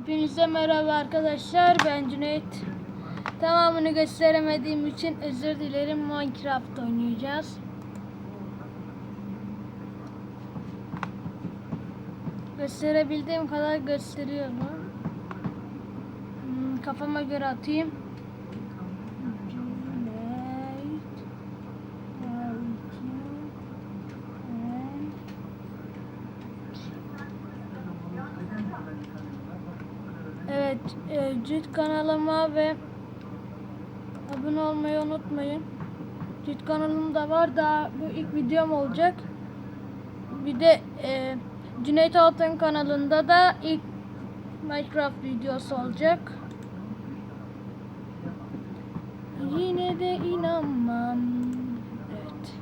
Hepinize merhaba arkadaşlar. Ben Cüneyt. Tamamını gösteremediğim için özür dilerim. Minecraft oynayacağız. Gösterebildiğim kadar gösteriyorum. Hmm, kafama göre atayım. Cüneyt. Erkin. Evet, e, Cid kanalıma ve abone olmayı unutmayın. Cid kanalım da var. Daha bu ilk videom olacak. Bir de e, Cüneyt Altın kanalında da ilk Minecraft videosu olacak. Yine de inanmam. Evet.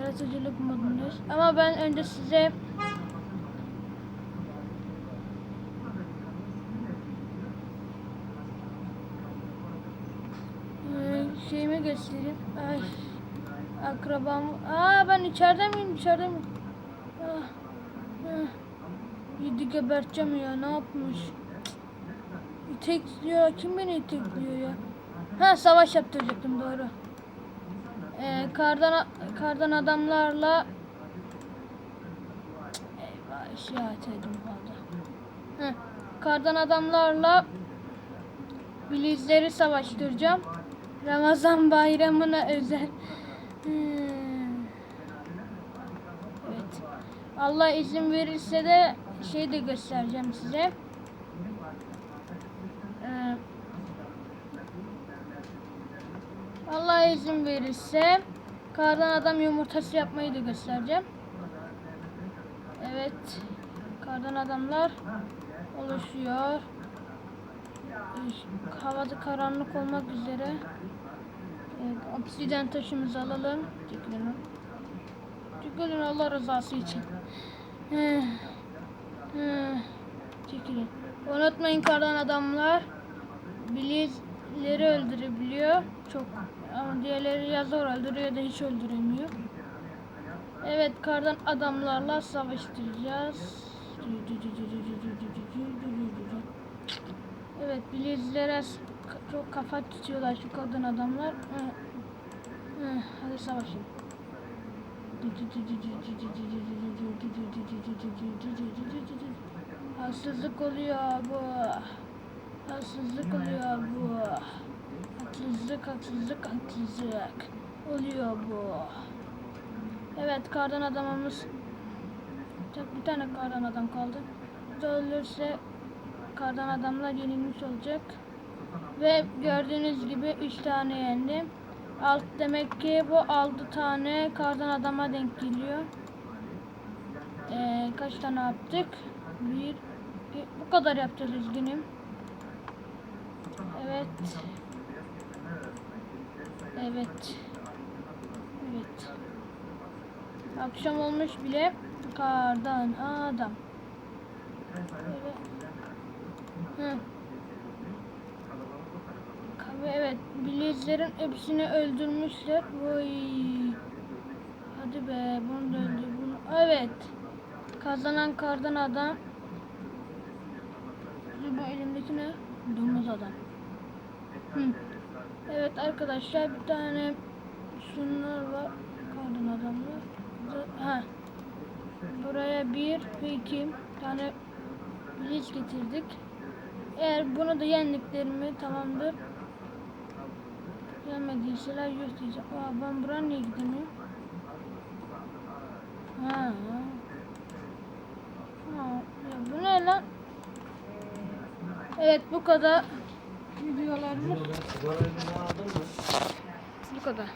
Yaratıcılık modundayız. Ama ben önce size Ee, şeyimi göstereyim. Ay. Akrabam. Aa ben içeride miyim? İçeride miyim? Ah. Ah. Yedi geberteceğim ya. Ne yapmış? İtekliyor. Kim beni itekliyor ya? Ha savaş yaptıracaktım doğru. Ee, kardan kardan adamlarla Eyvah işaret edin valla. Kardan adamlarla Bilizleri savaştıracağım. Ramazan bayramına özel. Hmm. Evet. Allah izin verirse de şey de göstereceğim size. Ee, Allah izin verirse kardan adam yumurtası yapmayı da göstereceğim. Evet. Kardan adamlar oluşuyor. Havada karanlık olmak üzere. Evet, obsidyen taşımızı alalım. Çekelim. Çekelim Allah rızası için. Çekilin. Unutmayın kardan adamlar bilizleri öldürebiliyor. Çok ama diğerleri ya zor öldürüyor ya da hiç öldüremiyor. Evet kardan adamlarla savaştıracağız. Evet k- çok kafa tutuyorlar şu kadın adamlar. Hadi savaşın. Haksızlık oluyor bu. Haksızlık oluyor bu. Haksızlık, haksızlık, haksızlık oluyor bu. Evet kardan adamımız Tek bir tane kardan adam kaldı. Da ölürse kardan adamlar yenilmiş olacak. Ve gördüğünüz gibi 3 tane yendim. Alt demek ki bu 6 tane kardan adama denk geliyor. Ee, kaç tane yaptık? Bir, iki, bu kadar yapacağız üzgünüm. Evet. Evet. Evet. Akşam olmuş bile kardan adam. Evet. Hı. Ve evet, bilezlerin hepsini öldürmüşler. Vay. Hadi be, bunu da öldür. Bunu. Evet. Kazanan kardan adam. Bu elimdeki ne? Domuz adam. Hı. Evet arkadaşlar bir tane şunlar var. Kardan adamlar. Ha. Buraya bir iki tane bilinç getirdik. Eğer bunu da yendiklerimi tamamdır. Gelmediyseler yok diyeceğim. Aa, ben buraya niye gidemiyorum? Ha. Ha. Ya bu ne lan? Evet bu kadar videolarımız bu kadar.